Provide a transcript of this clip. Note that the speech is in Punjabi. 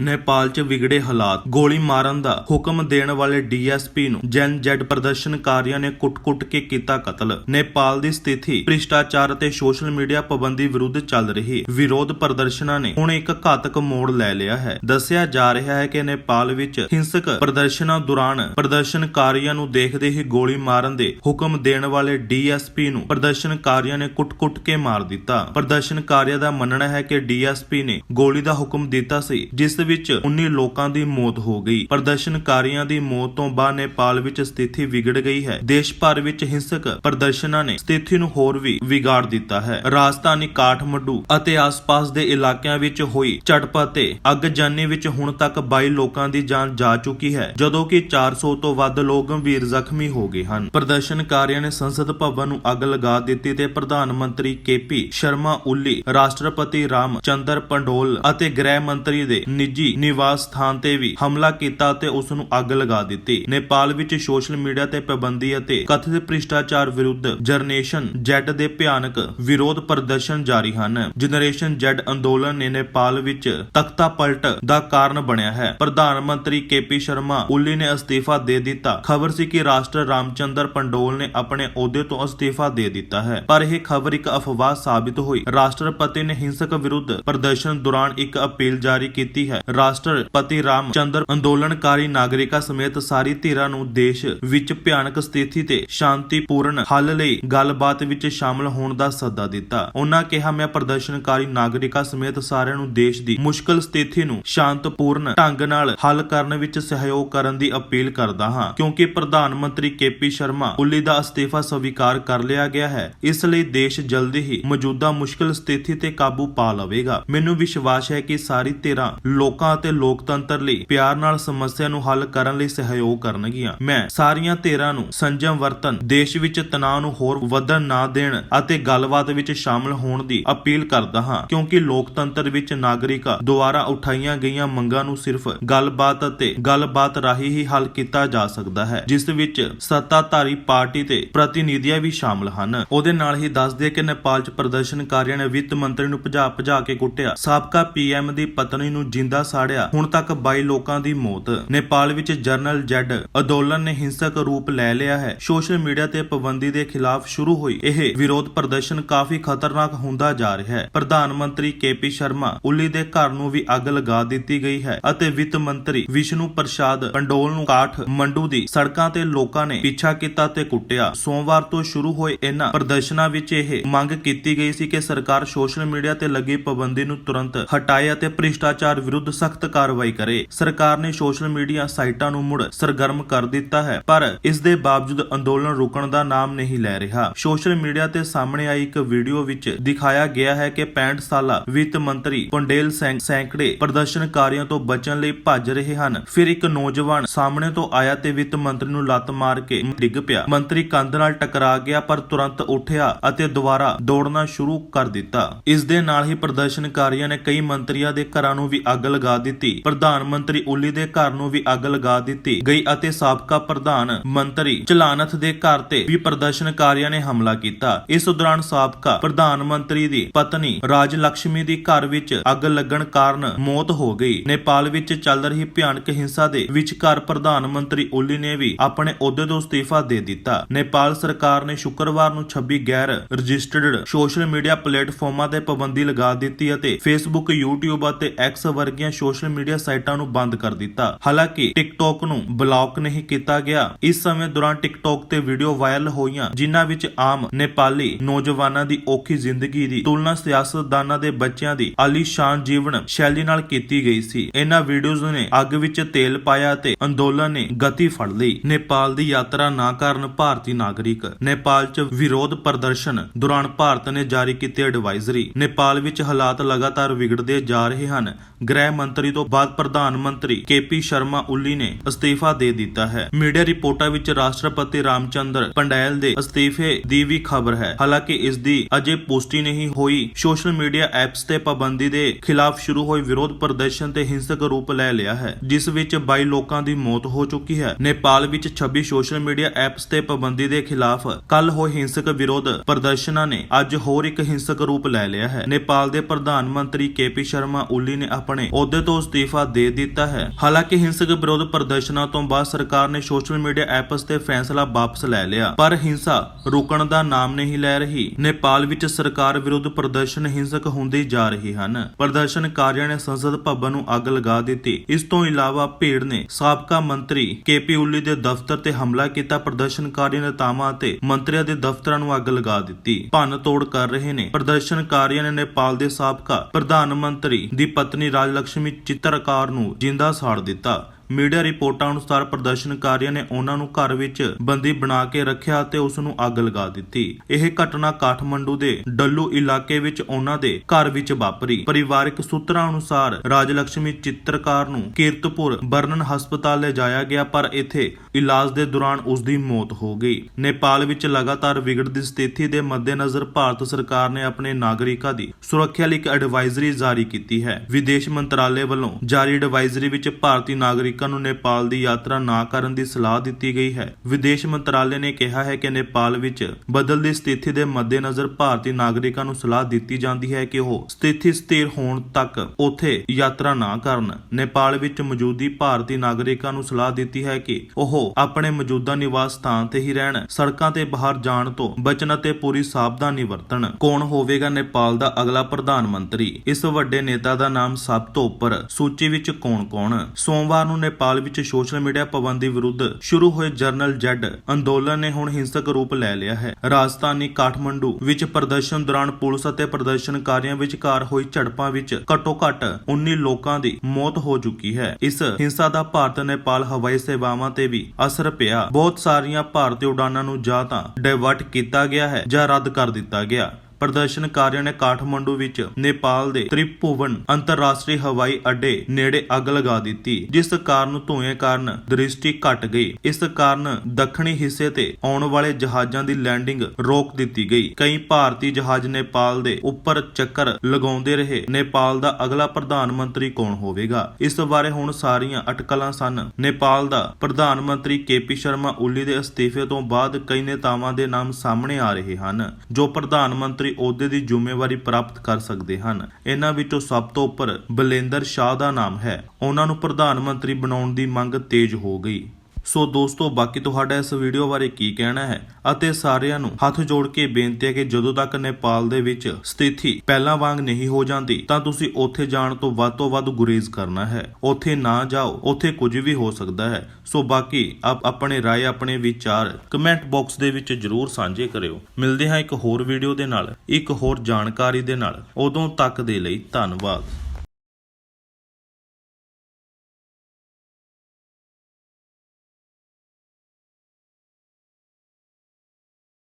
ਨੇਪਾਲ 'ਚ ਵਿਗੜੇ ਹਾਲਾਤ। ਗੋਲੀ ਮਾਰਨ ਦਾ ਹੁਕਮ ਦੇਣ ਵਾਲੇ ਡੀਐਸਪੀ ਨੂੰ ਜੈਨ ਜੈਡ ਪ੍ਰਦਰਸ਼ਨਕਾਰੀਆਂ ਨੇ ਕੁੱਟ-ਕੁੱਟ ਕੇ ਕੀਤਾ ਕਤਲ। ਨੇਪਾਲ ਦੀ ਸਥਿਤੀ, ਭ੍ਰਿਸ਼ਟਾਚਾਰ ਅਤੇ ਸੋਸ਼ਲ ਮੀਡੀਆ ਪਾਬੰਦੀ ਵਿਰੁੱਧ ਚੱਲ ਰਹੀ ਵਿਰੋਧ ਪ੍ਰਦਰਸ਼ਨਾਂ ਨੇ ਹੁਣ ਇੱਕ ਘਾਤਕ ਮੋੜ ਲੈ ਲਿਆ ਹੈ। ਦੱਸਿਆ ਜਾ ਰਿਹਾ ਹੈ ਕਿ ਨੇਪਾਲ ਵਿੱਚ ਹਿੰਸਕ ਪ੍ਰਦਰਸ਼ਨਾਂ ਦੌਰਾਨ ਪ੍ਰਦਰਸ਼ਨਕਾਰੀਆਂ ਨੂੰ ਦੇਖਦੇ ਹੀ ਗੋਲੀ ਮਾਰਨ ਦੇ ਹੁਕਮ ਦੇਣ ਵਾਲੇ ਡੀਐਸਪੀ ਨੂੰ ਪ੍ਰਦਰਸ਼ਨਕਾਰੀਆਂ ਨੇ ਕੁੱਟ-ਕੁੱਟ ਕੇ ਮਾਰ ਦਿੱਤਾ। ਪ੍ਰਦਰਸ਼ਨਕਾਰੀਆਂ ਦਾ ਮੰਨਣਾ ਹੈ ਕਿ ਡੀਐਸਪੀ ਨੇ ਗੋਲੀ ਦਾ ਹੁਕਮ ਦਿੱਤਾ ਸੀ, ਜਿਸ ਵਿੱਚ 19 ਲੋਕਾਂ ਦੀ ਮੌਤ ਹੋ ਗਈ। ਪ੍ਰਦਰਸ਼ਨਕਾਰੀਆਂ ਦੀ ਮੌਤ ਤੋਂ ਬਾਅਦ ਨੇਪਾਲ ਵਿੱਚ ਸਥਿਤੀ ਵਿਗੜ ਗਈ ਹੈ। ਦੇਸ਼ ਭਰ ਵਿੱਚ ਹਿੰਸਕ ਪ੍ਰਦਰਸ਼ਨਾਂ ਨੇ ਸਥਿਤੀ ਨੂੰ ਹੋਰ ਵੀ ਵਿਗਾੜ ਦਿੱਤਾ ਹੈ। ਰਾਜਧਾਨੀ ਕਾਠਮੰਡੂ ਅਤੇ ਆਸ-ਪਾਸ ਦੇ ਇਲਾਕਿਆਂ ਵਿੱਚ ਹੋਈ ਝੜਪ ਤੇ ਅੱਗਜਾਨੀ ਵਿੱਚ ਹੁਣ ਤੱਕ 22 ਲੋਕਾਂ ਦੀ ਜਾਨ ਜਾ ਚੁੱਕੀ ਹੈ, ਜਦੋਂ ਕਿ 400 ਤੋਂ ਵੱਧ ਲੋਕ ਗੰਭੀਰ ਜ਼ਖਮੀ ਹੋ ਗਏ ਹਨ। ਪ੍ਰਦਰਸ਼ਨਕਾਰੀਆਂ ਨੇ ਸੰਸਦ ਭਵਨ ਨੂੰ ਅੱਗ ਲਗਾ ਦਿੱਤੀ ਤੇ ਪ੍ਰਧਾਨ ਮੰਤਰੀ ਕੇਪੀ ਸ਼ਰਮਾ ਓਲੀ ਰਾਸ਼ਟਰਪਤੀ ਰਾਮ ਚੰਦਰ ਪੰਡੋਲ ਅਤੇ ਗ੍ਰਹਿ ਮੰਤਰੀ ਦੇ ਨਿੱਜੀ ਨਿਵਾਸ ਸਥਾਨ ਤੇ ਵੀ ਹਮਲਾ ਕੀਤਾ ਅਤੇ ਉਸ ਨੂੰ ਅੱਗ ਲਗਾ ਦਿੱਤੀ। ਨੇਪਾਲ ਵਿੱਚ ਸੋਸ਼ਲ ਮੀਡੀਆ ਤੇ ਪਾਬੰਦੀ ਅਤੇ ਕਥਿਤ ਭ੍ਰਿਸ਼ਟਾਚਾਰ ਵਿਰੁੱਧ ਜਨਰੇਸ਼ਨ ਜੈਡ ਦੇ ਭਿਆਨਕ ਵਿਰੋਧ ਪ੍ਰਦਰਸ਼ਨ ਜਾਰੀ ਹਨ। ਜਨਰੇਸ਼ਨ ਜੈਡ ਅੰਦੋਲਨ ਨੇ ਨੇਪਾਲ ਵਿੱਚ ਤਖਤਾ ਪਲਟ ਦਾ ਕਾਰਨ ਬਣਿਆ ਹੈ। ਪ੍ਰਧਾਨ ਮੰਤਰੀ ਕੇਪੀ ਸ਼ਰਮਾ ਓਲੀ ਨੇ ਅਸਤੀਫਾ ਦੇ ਦਿੱਤਾ। ਖਬਰ ਸੀ ਕਿ ਰਾਸ਼ਟਰ ਰਾਮਚੰਦਰ ਪੰਡੋਲ ਨੇ ਆਪਣੇ ਅਹੁਦੇ ਤੋਂ ਅਸਤੀਫਾ ਦੇ ਦਿੱਤਾ ਹੈ, ਪਰ ਇਹ ਖਬਰ ਇੱਕ ਅਫਵਾਹ ਸਾਬਿਤ ਹੋਈ। ਰਾਸ਼ਟਰਪਤੀ ਨੇ ਹਿੰਸਕ ਵਿਰੁੱਧ ਪ੍ਰਦਰਸ਼ਨ ਦੌਰਾਨ ਇੱਕ ਅਪੀਲ ਜਾਰੀ ਕੀਤੀ ਹੈ। ਰਾਸ਼ਟਰਪਤੀ ਰਾਮ ਚੰਦਰ ਅੰਦੋਲਨਕਾਰੀ ਨਾਗਰਿਕਾਂ ਸਮੇਤ ਸਾਰੀ ਧਿਰਾਂ ਨੂੰ ਦੇਸ਼ ਵਿੱਚ ਭਿਆਨਕ ਸਥਿਤੀ ਤੇ ਸ਼ਾਂਤੀਪੂਰਨ ਹੱਲ ਲਈ ਗੱਲਬਾਤ ਵਿੱਚ ਸ਼ਾਮਲ ਹੋਣ ਦਾ ਸੱਦਾ ਦਿੱਤਾ। ਉਹਨਾਂ ਕਿਹਾ, ਮੈਂ ਪ੍ਰਦਰਸ਼ਨਕਾਰੀ ਨਾਗਰਿਕਾਂ ਸਮੇਤ ਸਾਰਿਆਂ ਨੂੰ ਦੇਸ਼ ਦੀ ਮੁਸ਼ਕਲ ਸਥਿਤੀ ਨੂੰ ਸ਼ਾਂਤਪੂਰਨ ਢੰਗ ਨਾਲ ਹੱਲ ਕਰਨ ਵਿੱਚ ਸਹਿਯੋਗ ਕਰਨ ਦੀ ਅਪੀਲ ਕਰਦਾ ਹਾਂ, ਕਿਉਂਕਿ ਪ੍ਰਧਾਨ ਮੰਤਰੀ ਕੇਪੀ ਸ਼ਰਮਾ ਓਲੀ ਦਾ ਅਸਤੀਫਾ ਸਵੀਕਾਰ ਕਰ ਲਿਆ ਗਿਆ ਹੈ। ਇਸ ਲਈ ਦੇਸ਼ ਜਲਦੀ ਹੀ ਮੌਜੂਦਾ ਮੁਸ਼ਕਲ ਸਥਿਤੀ ਤੇ ਕਾਬੂ ਪਾ ਲਵੇਗਾ। ਮੈਨੂੰ ਵਿਸ਼ਵਾਸ ਹੈ ਕਿ ਸਾਰੀ ਧਿਰਾਂ ਲੋਕ ਲੋਕਾਂ ਅਤੇ ਲੋਕਤੰਤਰ ਲਈ ਪਿਆਰ ਨਾਲ ਸਮੱਸਿਆ ਨੂੰ ਹੱਲ ਕਰਨ ਲਈ ਸਹਿਯੋਗ ਕਰਨਗੀਆਂ। ਮੈਂ ਸਾਰੀਆਂ ਧਿਰਾਂ ਨੂੰ ਸੰਜਮ ਵਰਤਨ, ਦੇਸ਼ ਵਿੱਚ ਤਣਾਅ ਨੂੰ ਹੋਰ ਵਧਣ ਨਾ ਦੇਣ ਅਤੇ ਗੱਲਬਾਤ ਵਿੱਚ ਸ਼ਾਮਲ ਹੋਣ ਦੀ ਅਪੀਲ ਕਰਦਾ ਹਾਂ, ਕਿਉਂਕਿ ਲੋਕਤੰਤਰ ਵਿੱਚ ਨਾਗਰਿਕਾਂ ਦੁਆਰਾ ਉਠਾਈਆਂ ਗਈਆਂ ਮੰਗਾਂ ਨੂੰ ਸਿਰਫ ਗੱਲਬਾਤ ਅਤੇ ਗੱਲਬਾਤ ਰਾਹੀਂ ਹੀ ਹੱਲ ਕੀਤਾ ਜਾ ਸਕਦਾ ਹੈ, ਜਿਸ ਵਿੱਚ ਸੱਤਾਧਾਰੀ ਪਾਰਟੀ ਤੇ ਪ੍ਰਤੀਨਿਧੀਆਂ ਵੀ ਸ਼ਾਮਲ ਹਨ। ਉਹਦੇ ਨਾਲ ਹੀ ਦੱਸ ਦੇ ਕਿ ਨੇਪਾਲ 'ਚ ਪ੍ਰਦਰਸ਼ਨਕਾਰੀਆਂ ਨੇ ਵਿੱਤ ਮੰਤਰੀ ਨੂੰ ਭਜਾ ਭਜਾ ਕੇ ਕੁੱਟਿਆ। ਸਾਬਕਾ ਪੀਐਮ ਦੀ ਪਤਨੀ ਨੂੰ ਜਿੰਦਾ ਸਾੜਿਆ। ਹੁਣ ਤੱਕ 22 ਲੋਕਾਂ ਦੀ ਮੌਤ। ਨੇਪਾਲ ਵਿੱਚ ਜਰਨਲ ਜੈਡ ਅੰਦੋਲਨ ਨੇ ਹਿੰਸਕ ਰੂਪ ਲੈ ਲਿਆ ਹੈ। ਸੋਸ਼ਲ ਮੀਡੀਆ ਤੇ ਪਾਬੰਦੀ ਦੇ ਖਿਲਾਫ ਸ਼ੁਰੂ ਹੋਈ ਇਹ ਵਿਰੋਧ ਪ੍ਰਦਰਸ਼ਨ ਕਾਫੀ ਖਤਰਨਾਕ ਹੁੰਦਾ ਜਾ ਰਿਹਾ ਹੈ। ਪ੍ਰਧਾਨ ਮੰਤਰੀ ਕੇਪੀ ਸ਼ਰਮਾ ਉੱਲੀ ਦੇ ਘਰ ਨੂੰ ਵੀ ਅੱਗ ਲਗਾ ਦਿੱਤੀ ਗਈ ਹੈ ਅਤੇ ਵਿੱਤ ਮੰਤਰੀ ਵਿਸ਼ਨੂੰ ਪ੍ਰਸਾਦ ਪੰਡੋਲ ਨੂੰ ਕਾਠ ਮੰਡੂ ਦੀ ਸੜਕਾਂ ਤੇ ਲੋਕਾਂ ਨੇ ਪਿੱਛਾ ਕੀਤਾ ਤੇ ਕੁੱਟਿਆ। ਸੋਮਵਾਰ ਤੋਂ ਸ਼ੁਰੂ ਹੋਏ ਇਹਨਾਂ ਪ੍ਰਦਰਸ਼ਨਾਂ ਵਿੱਚ ਇਹ ਮੰਗ ਕੀਤੀ ਗਈ ਸੀ ਕਿ ਸਰਕਾਰ ਸੋਸ਼ਲ ਮੀਡੀਆ ਤੇ ਲੱਗੀ ਪਾਬੰਦੀ ਨੂੰ ਤੁਰੰਤ ਹਟਾਏ ਅਤੇ ਭ੍ਰਿਸ਼ਟਾਚਾਰ ਵਿਰੁੱਧ ਸਖਤ ਕਾਰਵਾਈ ਕਰੇ। ਸਰਕਾਰ ਨੇ ਸੋਸ਼ਲ ਮੀਡੀਆ ਸਾਈਟਾਂ ਨੂੰ ਮੁੜ ਸਰਗਰਮ ਕਰ ਦਿੱਤਾ ਹੈ, ਪਰ ਇਸ ਦੇ ਬਾਵਜੂਦ ਅੰਦੋਲਨ ਰੁਕਣ ਦਾ ਨਾਮ ਨਹੀਂ ਲੈ ਰਿਹਾ। ਸੋਸ਼ਲ ਮੀਡੀਆ ਤੇ ਸਾਹਮਣੇ ਆਈ ਇੱਕ ਵੀਡੀਓ ਵਿੱਚ ਦਿਖਾਇਆ ਗਿਆ ਹੈ ਕਿ 65 ਸਾਲਾ ਵਿੱਤ ਮੰਤਰੀ ਪੰਡੇਲ ਸੈਂ- ਸੈਂਕੜੇ ਪ੍ਰਦਰਸ਼ਨਕਾਰੀਆਂ ਤੋਂ ਬਚਣ ਲਈ ਭੱਜ ਰਹੇ ਹਨ। ਫਿਰ ਇੱਕ ਨੌਜਵਾਨ ਸਾਹਮਣੇ ਤੋਂ ਆਇਆ ਤੇ ਵਿੱਤ ਮੰਤਰੀ ਨੂੰ ਲੱਤ ਮਾਰ ਕੇ ਡਿੱਗ ਪਿਆ। ਮੰਤਰੀ ਕੰਧ ਨਾਲ ਟਕਰਾ ਗਿਆ, ਪਰ ਤੁਰੰਤ ਉੱਠਿਆ ਅਤੇ ਦੁਬਾਰਾ ਦੌੜਨਾ ਸ਼ੁਰੂ ਕਰ ਦਿੱਤਾ। ਇਸ ਦੇ ਨਾਲ ਹੀ ਪ੍ਰਦਰਸ਼ਨਕਾਰੀਆਂ ਨੇ ਕਈ ਮੰਤਰੀਆਂ ਦੇ ਘਰਾਂ ਨੂੰ ਵੀ ਅੱਗ ਲਗਾ ਦਿੱਤੀ। ਪ੍ਰਧਾਨ ਮੰਤਰੀ ਓਲੀ ਦੇ ਘਰ ਨੂੰ ਵੀ ਅੱਗ ਲਗਾ ਦਿੱਤੀ ਗਈ ਅਤੇ ਸਾਬਕਾ ਪ੍ਰਧਾਨ ਮੰਤਰੀ ਚਲਾਨਥ ਦੇ ਘਰ ਤੇ ਵੀ ਪ੍ਰਦਰਸ਼ਨਕਾਰੀਆਂ ਨੇ ਹਮਲਾ ਕੀਤਾ। ਇਸ ਦੌਰਾਨ ਸਾਬਕਾ ਪ੍ਰਧਾਨ ਮੰਤਰੀ ਦੀ ਪਤਨੀ ਰਾਜ ਲక్ష్ਮੀ ਦੀ ਘਰ ਵਿੱਚ ਅੱਗ ਲੱਗਣ ਕਾਰਨ ਮੌਤ ਹੋ ਗਈ। ਨੇਪਾਲ ਵਿੱਚ ਚੱਲ ਰਹੀ ਭਿਆਨਕ ਹਿੰਸਾ ਦੇ ਵਿਚਕਾਰ ਪ੍ਰਧਾਨ ਮੰਤਰੀ ਓਲੀ ਨੇ ਵੀ ਆਪਣੇ ਅਹੁਦੇ ਤੋਂ ਅਸਤੀਫਾ ਦੇ ਦਿੱਤਾ। ਨੇਪਾਲ ਸਰਕਾਰ ਨੇ ਸ਼ੁੱਕਰਵਾਰ ਨੂੰ 26 ਗੈਰ ਰਜਿਸਟਰਡ ਸੋਸ਼ਲ ਮੀਡੀਆ ਪਲੇਟਫਾਰਮਾਂ ਤੇ ਪਾਬੰਦੀ ਲਗਾ ਦਿੱਤੀ ਅਤੇ ਫੇਸਬੁੱਕ YouTube ਅਤੇ X ਵਰਗੀਆਂ ਸੋਸ਼ਲ ਮੀਡੀਆ ਸਾਈਟਾਂ ਨੂੰ ਬੰਦ ਕਰ ਦਿੱਤਾ। ਹਾਲਾਂਕਿ, TikTok ਨੂੰ ਬਲੌਕ ਨਹੀਂ ਕੀਤਾ ਗਿਆ। ਇਸ ਸਮੇਂ ਦੌਰਾਨ TikTok ਤੇ ਵੀਡੀਓ ਵਾਇਰਲ ਹੋਈਆਂ, ਜਿਨ੍ਹਾਂ ਵਿੱਚ ਆਮ ਨੇਪਾਲੀ ਨੌਜਵਾਨਾਂ ਦੀ ਔਖੀ ਜ਼ਿੰਦਗੀ ਦੀ ਤੁਲਨਾ ਸਿਆਸਤਦਾਨਾਂ ਦੇ ਬੱਚਿਆਂ ਦੀ ਆਲੀਸ਼ਾਨ ਜੀਵਨ ਸ਼ੈਲੀ ਨਾਲ ਕੀਤੀ ਗਈ ਸੀ। ਇਹਨਾਂ ਵੀਡੀਓਜ਼ ਨੇ ਅੱਗ ਵਿੱਚ ਤੇਲ ਪਾਇਆ ਤੇ ਅੰਦੋਲਨ ਨੇ ਗਤੀ ਫੜ ਲਈ। ਨੇਪਾਲ ਦੀ ਯਾਤਰਾ ਨਾ ਕਰਨ ਭਾਰਤੀ ਨਾਗਰਿਕ ਨੇਪਾਲ 'ਚ ਵਿਰੋਧ ਪ੍ਰਦਰਸ਼ਨ ਦੌਰਾਨ ਭਾਰਤ ਨੇ ਜਾਰੀ ਕੀਤੀ ਐਡਵਾਈਜ਼ਰੀ ਨੇਪਾਲ ਵਿੱਚ ਹਾਲਾਤ ਲਗਾਤਾਰ ਵਿਗੜਦੇ ਜਾ ਰਹੇ ਹਨ। ਗ੍ਰਹਿ ਮੰਤਰੀ ਤੋਂ ਬਾਅਦ ਪ੍ਰਧਾਨ ਮੰਤਰੀ ਕੇਪੀ ਸ਼ਰਮਾ ਓਲੀ ਨੇ ਅਸਤੀਫਾ ਦੇ ਦਿੱਤਾ ਹੈ। ਮੀਡੀਆ ਰਿਪੋਰਟਾਂ ਵਿੱਚ ਰਾਸ਼ਟਰਪਤੀ ਰਾਮਚੰਦਰ ਪੰਡੈਲ ਦੇ ਅਸਤੀਫੇ ਦੀ ਵੀ ਖਬਰ ਹੈ। ਹਾਲਾਂਕਿ ਇਸ ਦੀ ਅਜੇ ਪੁਸ਼ਟੀ ਨਹੀਂ ਹੋਈ। ਸੋਸ਼ਲ ਮੀਡੀਆ ਐਪਸ ਤੇ ਪਾਬੰਦੀ ਦੇ ਖਿਲਾਫ ਸ਼ੁਰੂ ਹੋਏ ਵਿਰੋਧ ਪ੍ਰਦਰਸ਼ਨ ਤੇ ਹਿੰਸਕ ਰੂਪ ਲੈ ਲਿਆ ਹੈ, ਜਿਸ ਵਿੱਚ 22 ਲੋਕਾਂ ਦੀ ਮੌਤ ਹੋ ਚੁੱਕੀ ਹੈ। ਨੇਪਾਲ ਵਿੱਚ 26 ਸੋਸ਼ਲ ਮੀਡੀਆ ਐਪਸ ਤੇ ਪਾਬੰਦੀ ਦੇ ਖਿਲਾਫ ਕੱਲ ਹੋਏ ਹਿੰਸਕ ਵਿਰੋਧ ਪ੍ਰਦਰਸ਼ਨਾਂ ਨੇ ਅੱਜ ਹੋਰ ਇੱਕ ਹਿੰਸਕ ਰੂਪ ਲੈ ਲਿਆ ਹੈ। ਨੇਪਾਲ ਦੇ ਪ੍ਰਧਾਨ ਮੰਤਰੀ ਕੇਪੀ ਸ਼ਰਮਾ ਓਲੀ ਨੇ ਆਪਣੇ ਅਹੁਦੇ ਤੋਂ ਅਸਤੀਫਾ ਦੇ ਦਿੱਤਾ ਹੈ। ਹਾਲਾਂਕਿ ਹਿੰਸਕ ਵਿਰੋਧ ਪ੍ਰਦਰਸ਼ਨਾਂ ਤੋਂ ਬਾਅਦ ਸਰਕਾਰ ਨੇ ਸੋਸ਼ਲ ਮੀਡੀਆ ਐਪਸ ਤੇ ਫੈਸਲਾ ਵਾਪਸ ਲੈ ਲਿਆ। ਪਰ ਹਿੰਸਾ ਰੁਕਣ ਦਾ ਨਾਮ ਨਹੀਂ ਲੈ ਰਹੀ। ਨੇਪਾਲ ਵਿੱਚ ਸਰਕਾਰ ਵਿਰੁੱਧ ਪ੍ਰਦਰਸ਼ਨ ਹਿੰਸਕ ਹੁੰਦੇ ਜਾ ਰਹੇ ਹਨ। ਪ੍ਰਦਰਸ਼ਨਕਾਰੀਆਂ ਨੇ ਸੰਸਦ ਭਵਨ ਨੂੰ ਅੱਗ ਲਗਾ ਦਿੱਤੀ। ਇਸ ਤੋਂ ਇਲਾਵਾ ਭੀੜ ਨੇ ਸਾਬਕਾ ਮੰਤਰੀ ਕੇਪੀ ਉੱਲੀ ਦੇ ਦਫ਼ਤਰ ਤੇ ਹਮਲਾ ਕੀਤਾ। ਪ੍ਰਦਰਸ਼ਨਕਾਰੀ ਨੇਤਾਵਾਂ ਅਤੇ ਮੰਤਰੀਆਂ ਦੇ ਦਫ਼ਤਰਾਂ ਨੂੰ ਅੱਗ ਲਗਾ ਦਿੱਤੀ। ਭੰਨ ਤੋੜ ਕਰ ਰਹੇ ਨੇ। ਪ੍ਰਦਰਸ਼ਨਕਾਰੀਆਂ ਨੇ ਨੇਪਾਲ ਦੇ ਸਾਬਕਾ ਪ੍ਰਧਾਨ ਮੰਤਰੀ ਦੀ ਪਤਨੀ ਰਾਜ ਰਾਜਲక్ష్ਮੀ ਚਿੱਤਰਕਾਰ ਨੂੰ ਜਿੰਦਾ ਸਾੜ ਦਿੱਤਾ। ਮੀਡੀਆ ਰਿਪੋਰਟਾਂ ਅਨੁਸਾਰ ਪ੍ਰਦਰਸ਼ਨਕਾਰੀਆਂ ਨੇ ਉਹਨਾਂ ਨੂੰ ਘਰ ਵਿੱਚ ਬੰਦੀ ਬਣਾ ਕੇ ਰੱਖਿਆ ਅਤੇ ਉਸ ਨੂੰ ਅੱਗ ਲਗਾ ਦਿੱਤੀ। ਇਹ ਘਟਨਾ ਕਾਠਮੰਡੂ ਦੇ ਡੱਲੂ ਇਲਾਕੇ ਵਿੱਚ ਉਹਨਾਂ ਦੇ ਘਰ ਵਿੱਚ ਵਾਪਰੀ। ਪਰਿਵਾਰਕ ਸੂਤਰਾਂ ਅਨੁਸਾਰ ਰਾਜਲక్ష్ਮੀ ਚਿੱਤਰਕਾਰ ਨੂੰ ਕੀਰਤਪੁਰ ਬਰਨਨ ਹਸਪਤਾਲ ਲਿਜਾਇਆ ਗਿਆ, ਪਰ ਇੱਥੇ ਇਲਾਜ ਦੇ ਦੌਰਾਨ ਉਸ ਦੀ ਮੌਤ ਹੋ ਗਈ। ਨੇਪਾਲ ਵਿੱਚ ਲਗਾਤਾਰ ਵਿਗੜਦੀ ਸਥਿਤੀ ਦੇ ਮੱਦੇਨਜ਼ਰ ਭਾਰਤ ਸਰਕਾਰ ਨੇ ਆਪਣੇ ਨਾਗਰਿਕਾਂ ਦੀ ਸੁਰੱਖਿਆ ਲਈ ਇੱਕ ਐਡਵਾਈਜ਼ਰੀ ਜਾਰੀ ਕੀਤੀ ਹੈ। ਵਿਦੇਸ਼ ਮੰਤਰਾਲੇ ਵੱਲੋਂ ਜਾਰੀ ਐਡਵਾਈਜ਼ਰੀ ਵਿੱਚ ਭਾਰਤੀ ਨਾਗਰਿਕ ਨੂੰ ਨੇਪਾਲ ਦੀ ਯਾਤਰਾ ਨਾ ਕਰਨ ਦੀ ਸਲਾਹ ਦਿੱਤੀ ਗਈ ਹੈ। ਵਿਦੇਸ਼ ਮੰਤਰਾਲੇ ਨੇ ਕਿਹਾ ਹੈ ਕਿ ਨੇਪਾਲ ਵਿੱਚ ਬਦਲਦੀ ਸਥਿਤੀ ਦੇ ਮੱਦੇਨਜ਼ਰ ਭਾਰਤੀ ਨਾਗਰਿਕਾਂ ਨੂੰ ਸਲਾਹ ਦਿੱਤੀ ਜਾਂਦੀ ਹੈ ਕਿ ਉਹ ਸਥਿਤੀ ਸਥਿਰ ਹੋਣ ਤੱਕ ਉੱਥੇ ਯਾਤਰਾ ਨਾ ਕਰਨ। ਨੇਪਾਲ ਵਿੱਚ ਮੌਜੂਦੀ ਭਾਰਤੀ ਨਾਗਰਿਕਾਂ ਨੂੰ ਸਲਾਹ ਦਿੱਤੀ ਹੈ ਕਿ ਉਹ ਆਪਣੇ ਮੌਜੂਦਾ ਨਿਵਾਸ ਸਥਾਨ ਤੇ ਹੀ ਰਹਿਣ, ਸੜਕਾਂ ਤੇ ਬਾਹਰ ਜਾਣ ਤੋਂ ਬਚਣ ਅਤੇ ਪੂਰੀ ਸਾਵਧਾਨੀ ਵਰਤਣ। ਕੌਣ ਹੋਵੇਗਾ ਨੇਪਾਲ ਦਾ ਅਗਲਾ ਪ੍ਰਧਾਨ ਮੰਤਰੀ? ਇਸ ਵੱਡੇ ਨੇਤਾ ਦਾ ਨਾਮ ਸਭ ਤੋਂ ਉੱਪਰ ਸੂਚੀ ਵਿੱਚ ਕੌਣ-ਕੌਣ? ਸੋਮਵਾਰ ਨੂੰ ਨੇਪਾਲ ਵਿੱਚ ਸੋਸ਼ਲ ਮੀਡੀਆ ਪਾਬੰਦੀ ਵਿਰੁੱਧ ਸ਼ੁਰੂ ਹੋਏ ਜਰਨਲ ਜੈਡ ਅੰਦੋਲਨ ਨੇ ਹੁਣ ਹਿੰਸਕ ਰੂਪ ਲੈ ਲਿਆ ਹੈ। ਰਾਜਧਾਨੀ ਕਾਠਮੰਡੂ ਵਿੱਚ ਪ੍ਰਦਰਸ਼ਨ ਦੌਰਾਨ ਪੁਲਿਸ ਅਤੇ ਪ੍ਰਦਰਸ਼ਨਕਾਰੀਆਂ ਵਿਚਕਾਰ ਹੋਈ ਝੜਪਾਂ ਵਿੱਚ ਘੱਟੋ-ਘੱਟ 19 ਲੋਕਾਂ ਦੀ ਮੌਤ ਹੋ ਚੁੱਕੀ ਹੈ। ਇਸ ਹਿੰਸਾ ਦਾ ਭਾਰਤ ਨੇਪਾਲ ਹਵਾਈ ਸੇਵਾਵਾਂ ਤੇ ਵੀ ਅਸਰ ਪਿਆ। ਬਹੁਤ ਸਾਰੀਆਂ ਭਾਰਤੀ ਉਡਾਨਾਂ ਨੂੰ ਜਾਂ ਤਾਂ ਡਾਇਵਰਟ ਕੀਤਾ ਗਿਆ ਹੈ ਜਾਂ ਰੱਦ ਕਰ ਦਿੱਤਾ ਗਿਆ। ਪ੍ਰਦਰਸ਼ਨਕਾਰੀਆਂ ਨੇ ਕਾਠਮੰਡੂ ਵਿੱਚ ਨੇਪਾਲ ਦੇ ਤ੍ਰਿਭੁਵਨ ਅੰਤਰਰਾਸ਼ਟਰੀ ਹਵਾਈ ਅੱਡੇ ਨੇੜੇ ਅੱਗ ਲਗਾ ਦਿੱਤੀ, ਜਿਸ ਕਾਰਨ ਧੂਏ ਕਾਰਨ ਦ੍ਰਿਸ਼ਟੀ ਘਟ ਗਈ। ਇਸ ਕਾਰਨ ਦੱਖਣੀ ਹਿੱਸੇ ਤੇ ਆਉਣ ਵਾਲੇ ਜਹਾਜ਼ਾਂ ਦੀ ਲੈਂਡਿੰਗ ਰੋਕ ਦਿੱਤੀ ਗਈ। ਕਈ ਭਾਰਤੀ ਜਹਾਜ਼ ਨੇਪਾਲ ਦੇ ਉੱਪਰ ਚੱਕਰ ਲਗਾਉਂਦੇ ਰਹੇ। ਨੇਪਾਲ ਦਾ ਅਗਲਾ ਪ੍ਰਧਾਨ ਮੰਤਰੀ ਕੌਣ ਹੋਵੇਗਾ? ਇਸ ਬਾਰੇ ਹੁਣ ਸਾਰੀਆਂ ਅਟਕਲਾਂ ਸਨ। ਨੇਪਾਲ ਦਾ ਪ੍ਰਧਾਨ ਮੰਤਰੀ ਕੇਪੀ ਸ਼ਰਮਾ ਓਲੀ ਦੇ ਅਸਤੀਫੇ ਤੋਂ ਬਾਅਦ ਕਈ ਨੇਤਾਵਾਂ ਦੇ ਨਾਮ ਸਾਹਮਣੇ ਆ ਰਹੇ ਹਨ, ਜੋ ਪ੍ਰਧਾਨ ਮੰਤਰੀ ਅਹੁਦੇ ਦੀ ਜ਼ਿੰਮੇਵਾਰੀ ਪ੍ਰਾਪਤ ਕਰ ਸਕਦੇ ਹਨ। ਇਹਨਾਂ ਵਿੱਚੋਂ ਸਭ ਤੋਂ ਉੱਪਰ ਬਲੇਂਦਰ ਸ਼ਾਹ ਦਾ ਨਾਮ ਹੈ। ਉਹਨਾਂ ਨੂੰ ਪ੍ਰਧਾਨ ਮੰਤਰੀ ਬਣਾਉਣ ਦੀ ਮੰਗ ਤੇਜ਼ ਹੋ ਗਈ। ਸੋ ਦੋਸਤੋ, ਬਾਕੀ ਤੁਹਾਡਾ ਇਸ ਵੀਡੀਓ ਬਾਰੇ ਕੀ ਕਹਿਣਾ ਹੈ ਅਤੇ ਸਾਰਿਆਂ ਨੂੰ ਹੱਥ ਜੋੜ ਕੇ ਬੇਨਤੀ ਹੈ ਕਿ ਜਦੋਂ ਤੱਕ ਨੇਪਾਲ ਦੇ ਵਿੱਚ ਸਥਿਤੀ ਪਹਿਲਾਂ ਵਾਂਗ ਨਹੀਂ ਹੋ ਜਾਂਦੀ, ਤਾਂ ਤੁਸੀਂ ਉੱਥੇ ਜਾਣ ਤੋਂ ਵੱਧ ਤੋਂ ਵੱਧ ਗੁਰੇਜ਼ ਕਰਨਾ ਹੈ। ਉੱਥੇ ਨਾ ਜਾਓ, ਉੱਥੇ ਕੁਝ ਵੀ ਹੋ ਸਕਦਾ ਹੈ। ਸੋ ਬਾਕੀ ਆਪ ਆਪਣੇ ਰਾਏ, ਆਪਣੇ ਵਿਚਾਰ ਕਮੈਂਟ ਬਾਕਸ ਦੇ ਵਿੱਚ ਜਰੂਰ ਸਾਂਝੇ ਕਰਿਓ। ਮਿਲਦੇ ਹਾਂ ਇੱਕ ਹੋਰ ਵੀਡੀਓ ਦੇ ਨਾਲ, ਇੱਕ ਹੋਰ ਜਾਣਕਾਰੀ ਦੇ ਨਾਲ। ਉਦੋਂ ਤੱਕ ਦੇ ਲਈ ਧੰਨਵਾਦ।